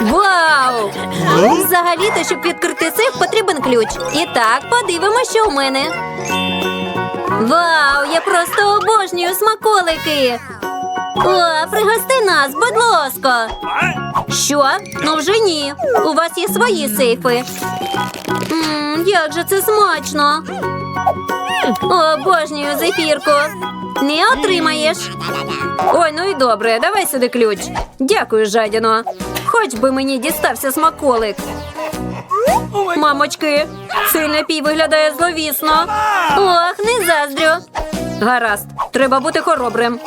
Вау! Взагалі-то, щоб відкрити сейф, потрібен ключ. І так, подивимося, що у мене. Вау, я просто обожнюю смаколики. О, пригости нас, будь ласка. Що? Ну вже ні. У вас є свої сейфи. Мм, як же це смачно. Обожнюю зефірку. Не отримаєш. Ой, ну і добре, давай сюди ключ. Дякую, жадіно. Хоч би мені дістався смаколик. Мамочки, цей напій виглядає зловісно. Ох, не заздрю. Гаразд, треба бути хоробрим.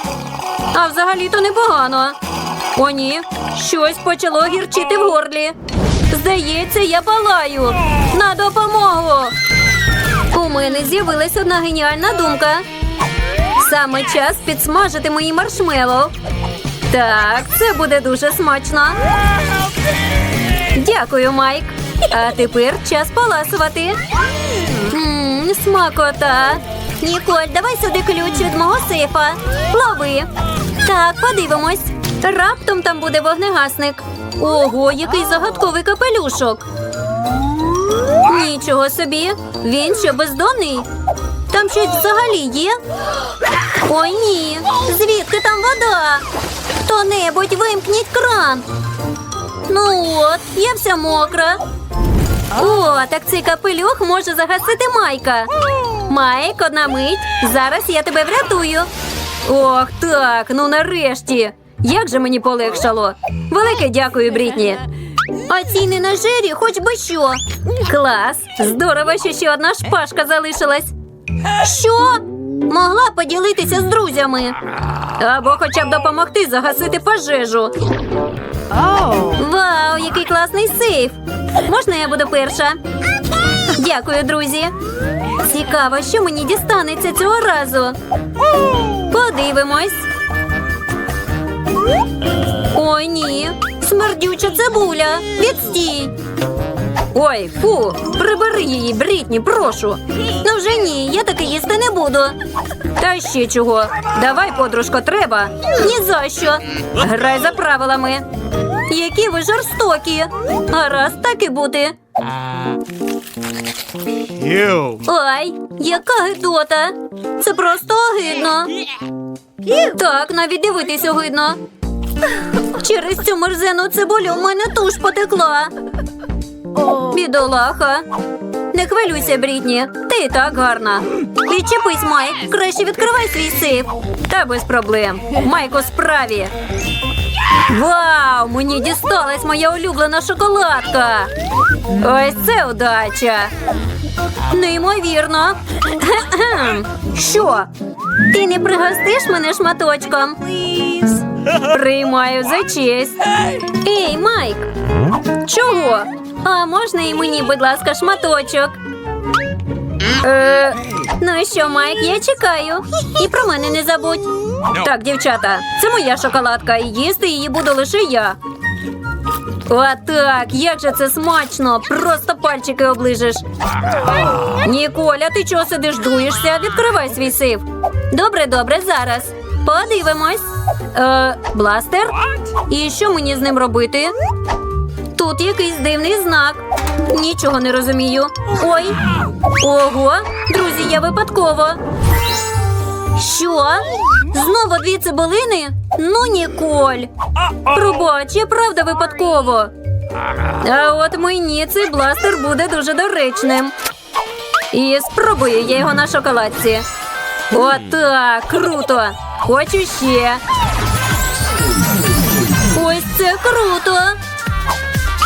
А взагалі-то непогано. О, ні, щось почало гірчити в горлі. Здається, я палаю. На допомогу. У мене з'явилась одна геніальна думка. Саме час підсмажити мої маршмеллоу. Так, це буде дуже смачно. Дякую, Майк. А тепер час поласувати. Ммм, смакота. Ніколь, давай сюди ключ від мого сейфа. Лови. Так, подивимось. Раптом там буде вогнегасник. Ого, який загадковий капелюшок. Нічого собі. Він що бездонний? Там щось взагалі є? Ой ні. Звідки там вода? Хто-небудь вимкніть кран. Ну от, я вся мокра. О, так цей капелюх може загасити Майка. Майк, одна мить. Зараз я тебе врятую. Ох, так, ну нарешті. Як же мені полегшало. Велике дякую, Брітні. А ці не на жирі, хоч би що. Клас. Здорово, що ще одна шпажка залишилась. Що? Могла поділитися з друзями. Або хоча б допомогти загасити пожежу. Вау, який класний сейф! Можна я буду перша? Дякую, друзі. Цікаво, що мені дістанеться цього разу. Подивимось. Ой, ні. Смердюча цибуля. Відстій. Ой, фу, прибери її, Брітні, прошу. Ну вже ні, я таки їсти не буду. Та ще чого. Давай, подружко, треба. Ні за що. Грай за правилами. Які ви жорстокі. Гаразд, так і бути. Ай, яка гидота. Це просто огидно. Так, навіть дивитись огидно. Через цю мерзену цибулю в мене туш потекла. Бідолаха. Не хвилюйся, Брітні. Ти і так гарна. Відчепись, Майк. Краще відкривай свій сейф. Та без проблем. Майк у справі. Вау! Мені дісталась моя улюблена шоколадка. Ось це удача. Неймовірно. Що? Ти не пригостиш мене шматочком? Приймаю за честь. Ей, Майк! Чого? А можна і мені, будь ласка, шматочок? Е, ну що, Майк, я чекаю. І про мене не забудь. Так, дівчата, це моя шоколадка, і їсти її буду лише я. Отак, як же це смачно! Просто пальчики оближеш. Ніколя, ти чого сидиш, дуєшся? Відкривай свій сейф. Добре, добре, зараз. Подивимось. Е, бластер? І що мені з ним робити? Тут якийсь дивний знак. Нічого не розумію. Ой. Ого, друзі, я випадково. Що? Знову дві цибулини? Ну, Ніколь. Пробач, я правда випадково. А от мені цей бластер буде дуже доречним. І спробую я його на шоколадці. Отак, круто. Хочу ще. Ось це круто.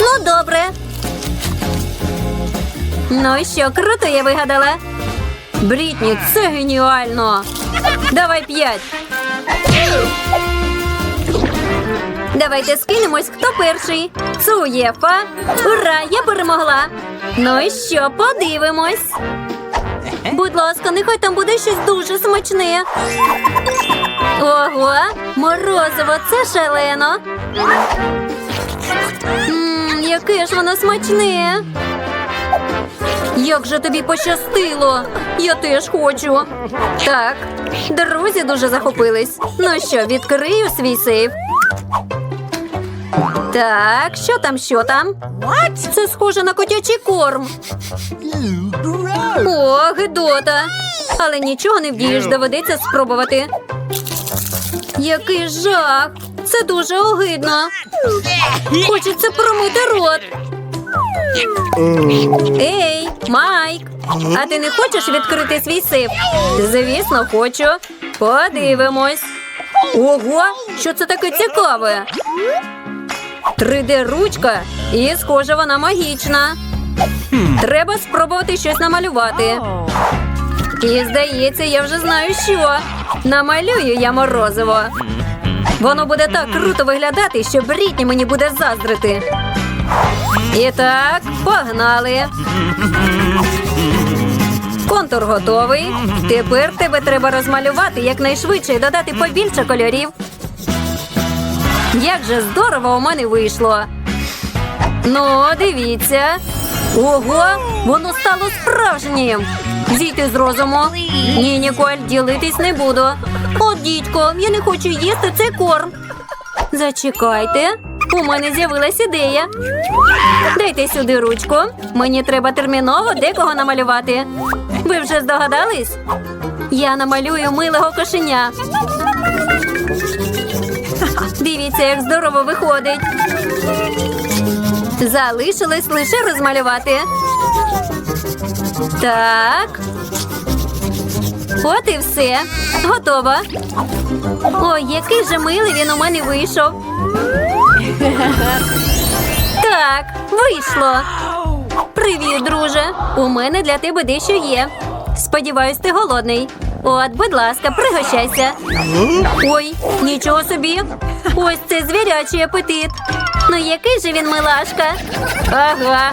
Ну, добре. Ну що, круто я вигадала. Брітні, це геніально. Давай п'ять. Давайте скинемось, хто перший. Цуєфа. Ура, я перемогла. Ну і що, подивимось. Будь ласка, нехай там буде щось дуже смачне. Ого, морозиво, це шалено. Яке ж воно смачне. Як же тобі пощастило? Я теж хочу. Так, друзі дуже захопились. Ну що, відкрию свій сейф. Так, що там, що там? Це схоже на котячий корм. О, гидота. Але нічого не вдієш, доведеться спробувати. Який жах! Це дуже огидно. Хочеться промити рот. Ей, Майк, а ти не хочеш відкрити свій сейф? Звісно, хочу. Подивимось. Ого, що це таке цікаве? 3D-ручка, і схоже, вона магічна. Треба спробувати щось намалювати. І здається, я вже знаю, що. Намалюю я морозиво. Воно буде так круто виглядати, що Брітні мені буде заздрити. І так, погнали. Контур готовий. Тепер тебе треба розмалювати якнайшвидше і додати побільше кольорів. Як же здорово у мене вийшло. Ну, дивіться. Ого, воно стало справжнім. Зійти з розуму. Ні, Ніколь, ділитись не буду. От, дідько, я не хочу їсти цей корм. Зачекайте, у мене з'явилась ідея. Дайте сюди ручку. Мені треба терміново декого намалювати. Ви вже здогадались? Я намалюю милого кошеня. Дивіться, як здорово виходить. Залишилось лише розмалювати. Так. От і все. Готово. Ой, який же милий він у мене вийшов. Так, вийшло. Привіт, друже. У мене для тебе дещо є. Сподіваюсь, ти голодний. От, будь ласка, пригощайся. Ой, нічого собі. Ось це звірячий апетит. Ну який же він милашка? Ага.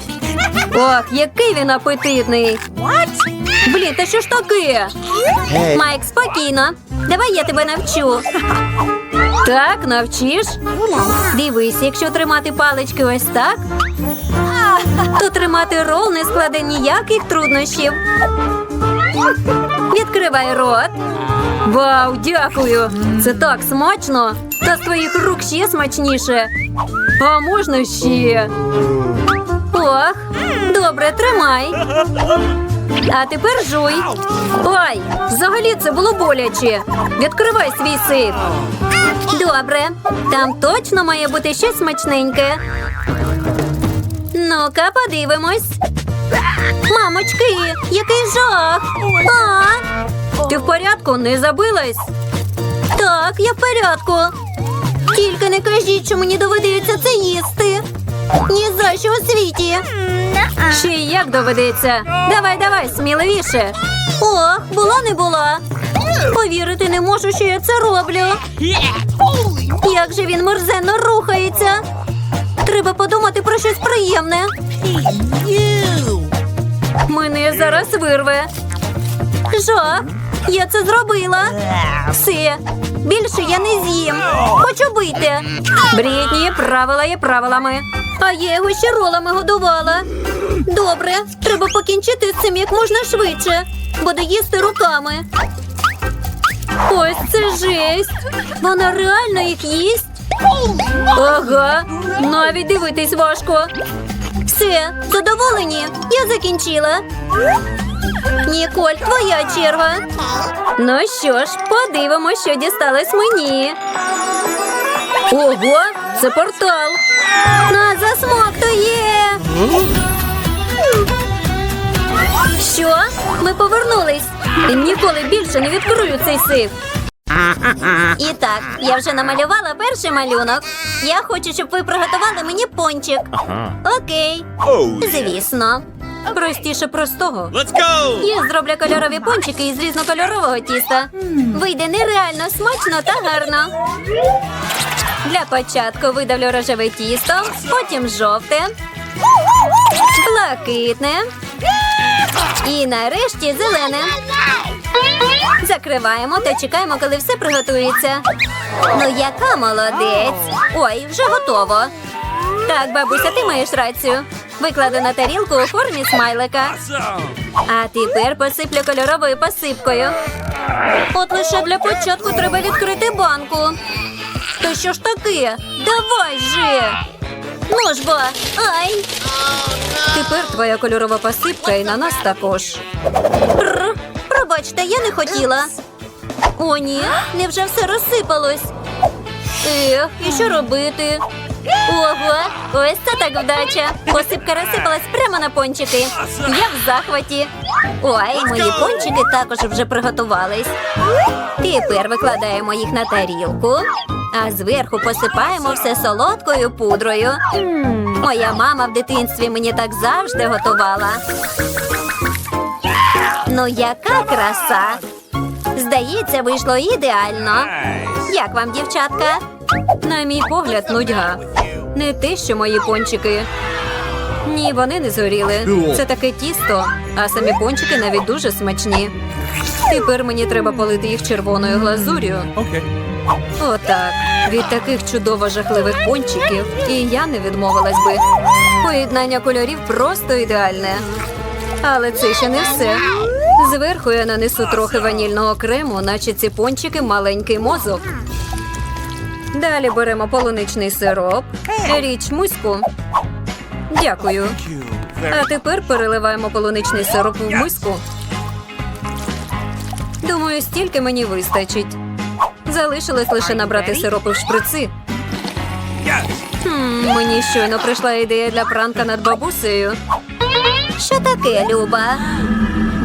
Ох, який він апетитний. Блін, та що ж таке? Майк, спокійно. Давай я тебе навчу. Так, навчиш? Дивись, якщо тримати палички ось так, то тримати рол не складе ніяких труднощів. Відкривай рот. Вау, дякую! Це так смачно! Та з твоїх рук ще смачніше. А можна ще? Ох, добре, тримай. А тепер жуй. Ой, взагалі це було боляче. Відкривай свій сейф. Добре, там точно має бути щось смачненьке. Ну-ка, подивимось. Мамочки, який жах! А, ти в порядку не забилась? Так, я в порядку. Тільки не кажіть, що мені доведеться це їсти. Ні за що у світі. Ще й як доведеться. Давай, давай, сміливіше. Ох, була не була. Повірити не можу, що я це роблю. Як же він мерзенно рухається. Треба подумати про щось приємне. Мене зараз вирве. Жах, я це зробила. Все, більше я не з'їм. Хочу бити. Брітні, правила є правилами. А я його ще ролами годувала. Добре, треба покінчити з цим як можна швидше. Буду їсти руками. Ось це жесть. Вона реально їх їсть. Ага, навіть дивитись важко. Все, задоволені? Я закінчила. Ніколь, твоя черга. Ну що ж, подивимось, що дісталось мені. Ого, це портал. Нас засмоктує. Що? Ми повернулись. І ніколи більше не відкрию цей сейф. І так, я вже намалювала перший малюнок. Я хочу, щоб ви приготували мені пончик. Окей. Звісно. Простіше простого. Let's go! Я зроблю кольорові пончики із різнокольорового тіста. Вийде нереально смачно та гарно. Для початку видавлю рожеве тісто, потім жовте, блакитне і нарешті зелене. Закриваємо та чекаємо, коли все приготується. Ну, яка молодець! Ой, вже готово. Так, бабуся, ти маєш рацію. Викладу на тарілку у формі смайлика. А тепер посиплю кольоровою посипкою. От лише для початку треба відкрити банку. Та що ж таке? Давай же! Ну ай! Тепер твоя кольорова посипка і на нас також. Р, пробачте, я не хотіла. О, ні, невже все розсипалось? Ех, і що робити? Ого, ось це так вдача. Посипка розсипалась прямо на пончики. Я в захваті. Ой, мої пончики також вже приготувались. Тепер викладаємо їх на тарілку, а зверху посипаємо все солодкою пудрою. Моя мама в дитинстві мені так завжди готувала. Ну, яка краса! Здається, вийшло ідеально. Як вам, дівчатка? На мій погляд, нудьга. Не те, що мої пончики. Ні, вони не згоріли. Це таке тісто, а самі пончики навіть дуже смачні. Тепер мені треба полити їх червоною глазур'ю. Okay. Отак. Від таких чудово жахливих пончиків і я не відмовилась би. Поєднання кольорів просто ідеальне. Але це ще не все. Зверху я нанесу трохи ванільного крему, наче ці пончики маленький мозок. Далі беремо полуничний сироп, річ муську. Дякую. А тепер переливаємо полуничний сироп в миску. Думаю, стільки мені вистачить. Залишилось лише набрати сиропи в шприци. Хм, мені щойно прийшла ідея для пранка над бабусею. Що таке, Люба?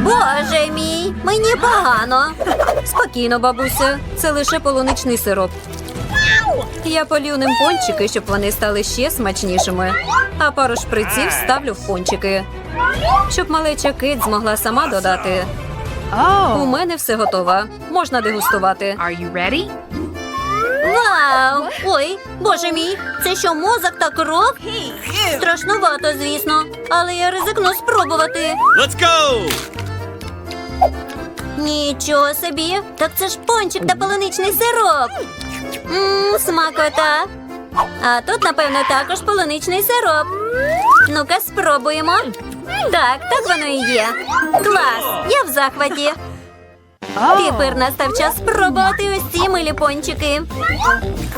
Боже мій, мені погано. Спокійно, бабуся, це лише полуничний сироп. Я полью ним пончики, щоб вони стали ще смачнішими. А пару шприців ставлю в пончики. Щоб малеча кит змогла сама додати. У мене все готово. Можна дегустувати. are you ready? Вау! Ой, боже мій, це що мозок та кров? Страшнувато, звісно, але я ризикну спробувати. Let's go! Нічого собі, так це ж пончик та полуничний сироп. Ммм, смакота. А тут, напевно, також полуничний сироп. Ну-ка, спробуємо. Так, так воно і є. Клас! Я в захваті. Тепер настав час спробувати ось ці милі пончики.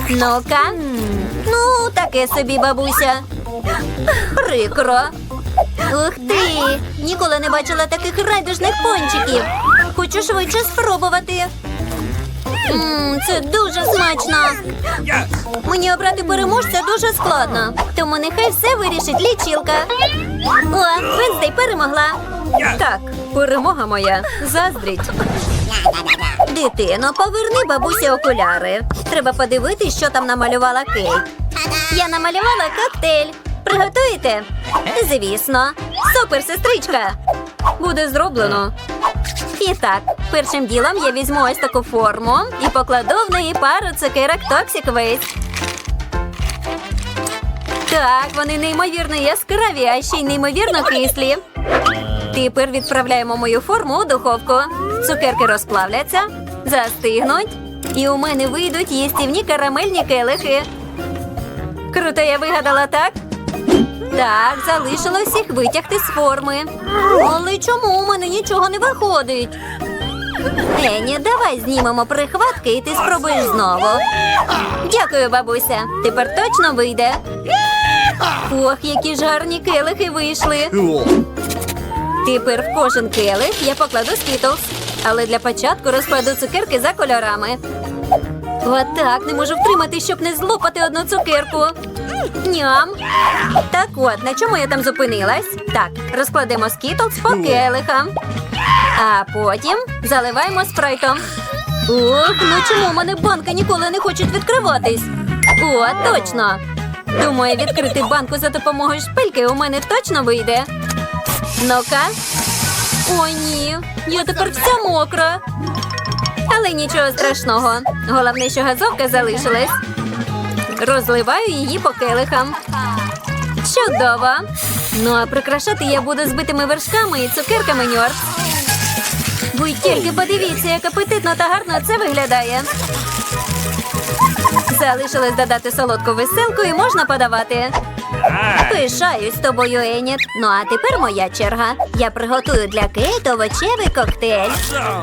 Ну-ка. Ну, таке собі, бабуся. Прикро. Ух ти! Ніколи не бачила таких райдужних пончиків. Хочу швидше спробувати. Це дуже смачно. Мені обрати переможця дуже складно, тому нехай все вирішить лічилка. О, Венздей перемогла. Так, перемога моя. Заздріть. Дитино, поверни бабусі окуляри. Треба подивитись, що там намалювала Кейт. Я намалювала коктейль. Приготуєте? Звісно. Супер, сестричка. Буде зроблено. І так, першим ділом я візьму ось таку форму і покладу в неї пару цукерок Toxic. Так, вони неймовірно яскраві, а ще й неймовірно кислі. Тепер відправляємо мою форму у духовку. Цукерки розплавляться, застигнуть, і у мене вийдуть їстівні карамельні келихи. Круто, я вигадала так? Так, залишилось їх витягти з форми. Але чому у мене нічого не виходить? Ені, давай знімемо прихватки і ти спробуєш знову. Дякую, бабуся. Тепер точно вийде. Ох, які ж гарні келихи вийшли. Тепер в кожен келих я покладу скітлс. Але для початку розкладу цукерки за кольорами. Отак, не можу втримати, щоб не злопати одну цукерку. Ням. Так от, на чому я там зупинилась? Так, розкладемо скітлс по келихам. А потім заливаємо спрайтом. Ох, ну чому в мене банки ніколи не хочуть відкриватись? О, точно. Думаю, відкрити банку за допомогою шпильки у мене точно вийде. Ну-ка. О, ні, я тепер вся мокра. Але нічого страшного. Головне, що газовка залишилась. Розливаю її по келихам. Чудово. Ну а прикрашати я буду збитими вершками і цукерками ньорс. Ви тільки подивіться, як апетитно та гарно це виглядає. Залишилось додати солодку веселку і можна подавати. Пишаюсь тобою, Еніт. Ну а тепер моя черга. Я приготую для Кейт овочевий коктейль.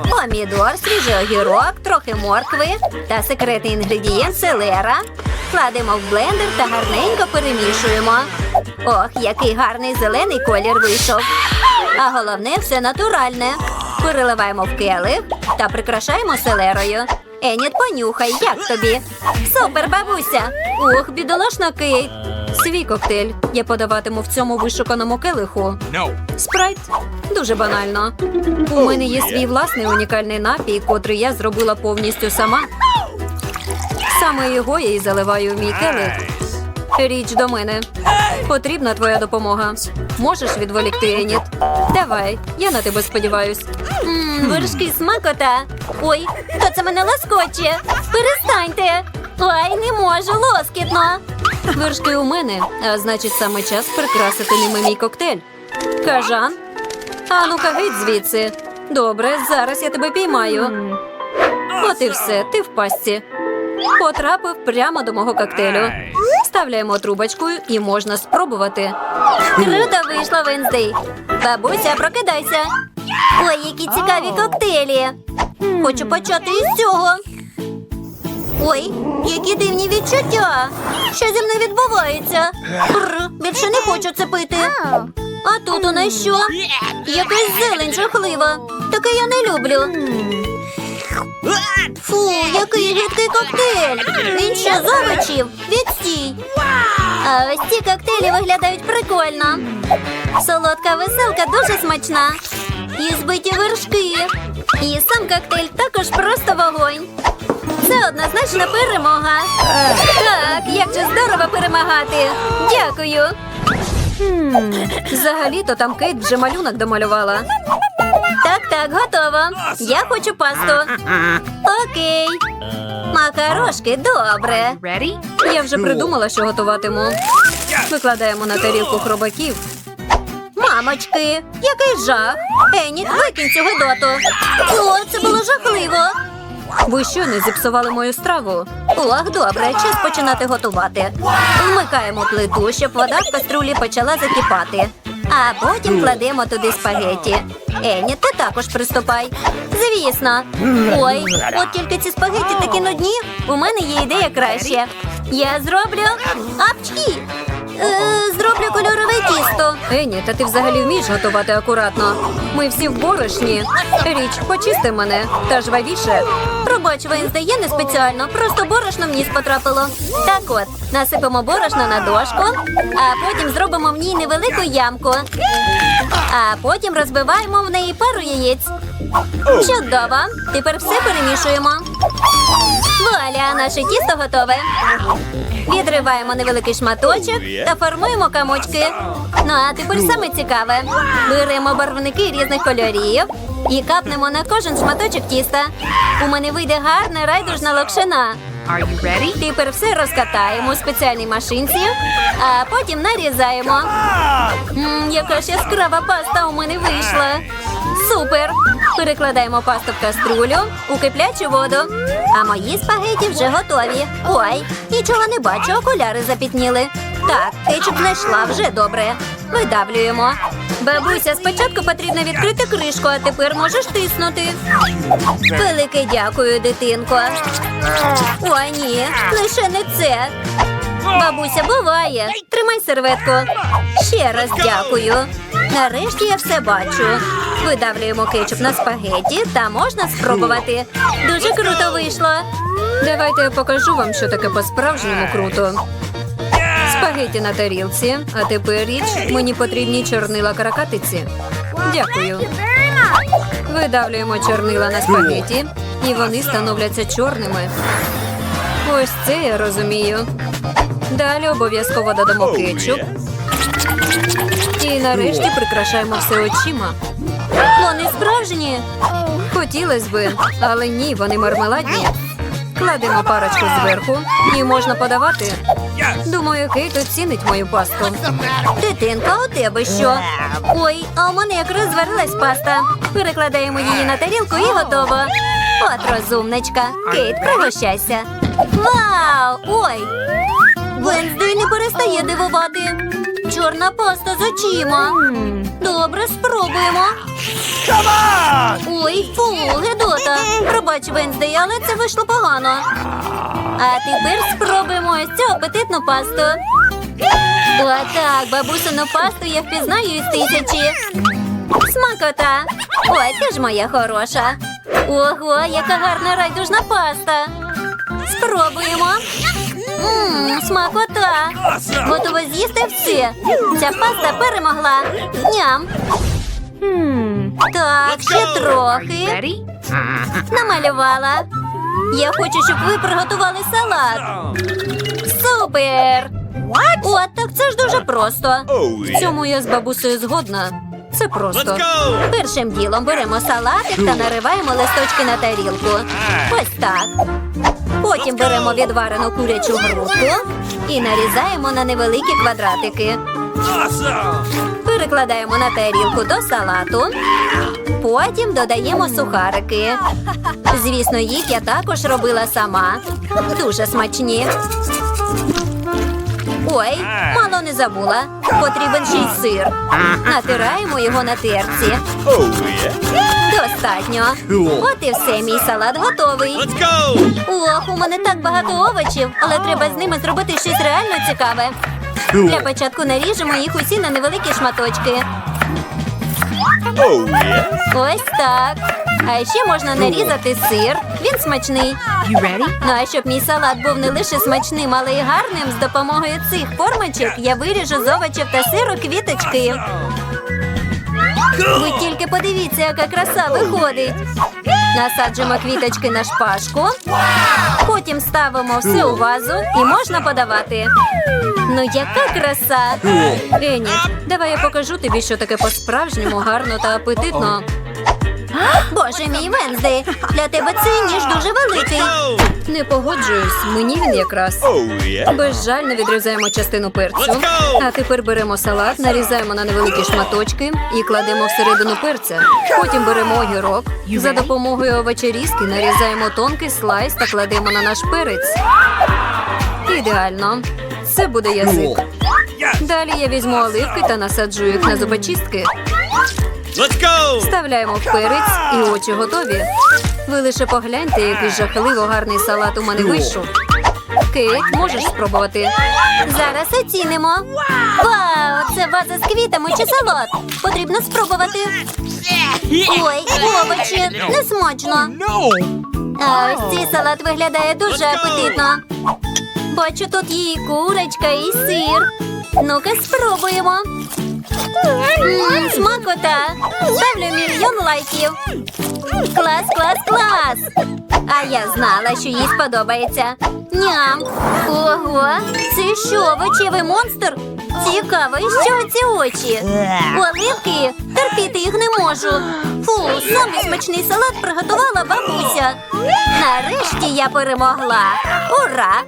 Помідор, свіжий огірок, трохи моркви та секретний інгредієнт селера. Кладемо в блендер та гарненько перемішуємо. Ох, який гарний зелений колір вийшов. А головне все натуральне. Переливаємо в келих та прикрашаємо селерою. Еніт, понюхай, як тобі? Супер, бабуся! Ох, бідолашна Кейт. Свій коктейль я подаватиму в цьому вишуканому келиху. No. Спрайт дуже банально. У мене є свій власний унікальний напій, котрий я зробила повністю сама. Саме його я і заливаю в мій келих. Річ до мене. Потрібна твоя допомога. Можеш відволікти Еніт? Давай, я на тебе сподіваюсь. Мм, вершки смакота. Ой, хто це мене лоскоче? Перестаньте. Ой, не можу, лоскітно. Вершки у мене, а значить саме час прикрасити ними мій коктейль. Кажан? А ну-ка геть звідси. Добре, зараз я тебе піймаю. От і все, ти в пастці. Потрапив прямо до мого коктейлю. Вставляємо трубочкою і можна спробувати. Круто вийшло, Венздей. Бабуся, прокидайся. Ой, які цікаві коктейлі. Хочу почати із цього. Ой, які дивні відчуття. Що зі мною відбувається? Бр, більше не хочу це пити. А тут у нас що? Якась зелень жахлива. Таке я не люблю. Фу, який гидкий коктейль! Він що з овочів? Відстій! А ось ці коктейлі виглядають прикольно. Солодка веселка дуже смачна. І збиті вершки. І сам коктейль також просто вогонь. Це однозначно перемога. Так, як же здорово перемагати. Дякую. Взагалі-то там Кейт вже малюнок домалювала. Так, так, готово. Я хочу пасту. Окей. Макарошки, добре. Я вже придумала, що готуватиму. Викладаємо на тарілку хробаків. Мамочки, який жах! Еніт, викинь цю гидоту. О, це було жахливо. Ви що не зіпсували мою страву? Ох, добре, час починати готувати. Вмикаємо плиту, щоб вода в каструлі почала закипати. А потім кладемо туди спагеті. Ені, ти також приступай. Звісно. Ой, от тільки ці спагеті такі нудні. У мене є ідея краще. Я зроблю апчхі. Е, зроблю кольорове тісто. Ені, та ти взагалі вмієш готувати акуратно. Ми всі в борошні. Річ, почисти мене та жвавіше. Пробач, Венсде, я не спеціально, просто борошно в ніс потрапило. Так от, насипемо борошно на дошку, а потім зробимо в ній невелику ямку. А потім розбиваємо в неї пару яєць. Чудово! Тепер все перемішуємо. Вуаля, наше тісто готове. Відриваємо невеликий шматочок та формуємо комочки. Ну а тепер саме цікаве. Беремо барвники різних кольорів і капнемо на кожен шматочок тіста. У мене вийде гарна райдужна локшина. Are you ready? Тепер все розкатаємо у спеціальній машинці, а потім нарізаємо. Мм, яка ж яскрава паста у мене вийшла. Супер! Перекладаємо пасту в каструлю у киплячу воду. А мої спагеті вже готові. Ой, нічого не бачу, окуляри запітніли. Так, кетчуп знайшла вже добре. Видавлюємо. Бабуся, спочатку потрібно відкрити кришку, а тепер можеш тиснути. Велике дякую, дитинко. О, ні, лише не це. Бабуся, буває. Тримай серветку. Ще раз дякую. Нарешті я все бачу. Видавлюємо кетчуп на спагеті та можна спробувати. Дуже круто вийшло. Давайте я покажу вам, що таке по-справжньому круто. Спагеті на тарілці, а тепер річ мені потрібні чорнила каракатиці. Дякую. Видавлюємо чорнила на спагеті, і вони становляться чорними. Ось це я розумію. Далі обов'язково додамо кетчуп. І нарешті прикрашаємо все очима. Вони справжні. Хотілося би, але ні, вони мармеладні. Кладемо парочку зверху і можна подавати. Думаю, Кейт оцінить мою пасту. Дитинка, у тебе що? Ой, а у мене якраз зварилась паста. Перекладаємо її на тарілку і готово. От розумничка. Кейт, пригощайся. Вау! Ой! Венздей не перестає дивувати. Чорна паста з очима. Добре, спробуємо. Ой, фу, Гедота. Пробач, Венздей, але це вийшло погано. А тепер спробуємо ось цю апетитну пасту. Отак, бабусину пасту я впізнаю із тисячі. Смакота. Ой, ти ж моя хороша. Ого, яка гарна райдужна паста. Спробуємо. Ммм, смакота. Awesome! Готова з'їсти все. Ця паста перемогла. Ням. Так, ще трохи. Намалювала. Я хочу, щоб ви приготували салат. Супер! От так це ж дуже просто. В цьому я з бабусею згодна. Це просто. Першим ділом беремо салатик та нариваємо листочки на тарілку. Ось так. Потім беремо відварену курячу грудку і нарізаємо на невеликі квадратики. Перекладаємо на тарілку до салату. Потім додаємо сухарики. Звісно, їх я також робила сама. Дуже смачні. Ой, мало не забула. Потрібен ще й сир. Натираємо його на терці. Достатньо. От і все, мій салат готовий. Let's go! Ох, у мене так багато овочів, але треба з ними зробити щось реально цікаве. Для початку наріжемо їх усі на невеликі шматочки. Oh, yeah! Ось так. А ще можна нарізати сир. Він смачний. Ну а щоб мій салат був не лише смачним, але й гарним, з допомогою цих формочок я виріжу з овочів та сиру квіточки. Ви тільки подивіться, яка краса виходить. Насаджуємо квіточки на шпажку. Потім ставимо все у вазу і можна подавати. Ну, яка краса! Ені, давай я покажу тобі, що таке по-справжньому гарно та апетитно. Боже мій Венздей, для тебе цей ніж дуже великий. Не погоджуюсь, мені він якраз. Oh, yeah! Безжально відрізаємо частину перцю. А тепер беремо салат, нарізаємо на невеликі шматочки і кладемо всередину перця. Потім беремо огірок. За допомогою овочерізки нарізаємо тонкий слайс та кладемо на наш перець. Ідеально. Це буде язик. Далі я візьму оливки та насаджу їх на зубочистки. Let's go! Вставляємо в перець і очі готові. Ви лише погляньте, який жахливо гарний салат у мене вийшов. Кейт, можеш спробувати? Зараз оцінимо. Вау, це ваза з квітами чи салат? Потрібно спробувати. Ой, овочі, не смачно. А ось цей салат виглядає дуже апетитно. Бачу, тут є і курочка, і сир. Ну-ка, спробуємо. Смакота! Ставлю мільйон лайків. Клас, клас, клас! А я знала, що їй сподобається. Ням! Ого! Це що, овочевий монстр? Цікаво, і що ці очі? Оливки? Терпіти їх не можу. Фу, самий смачний салат приготувала бабуся. Нарешті я перемогла. Ура!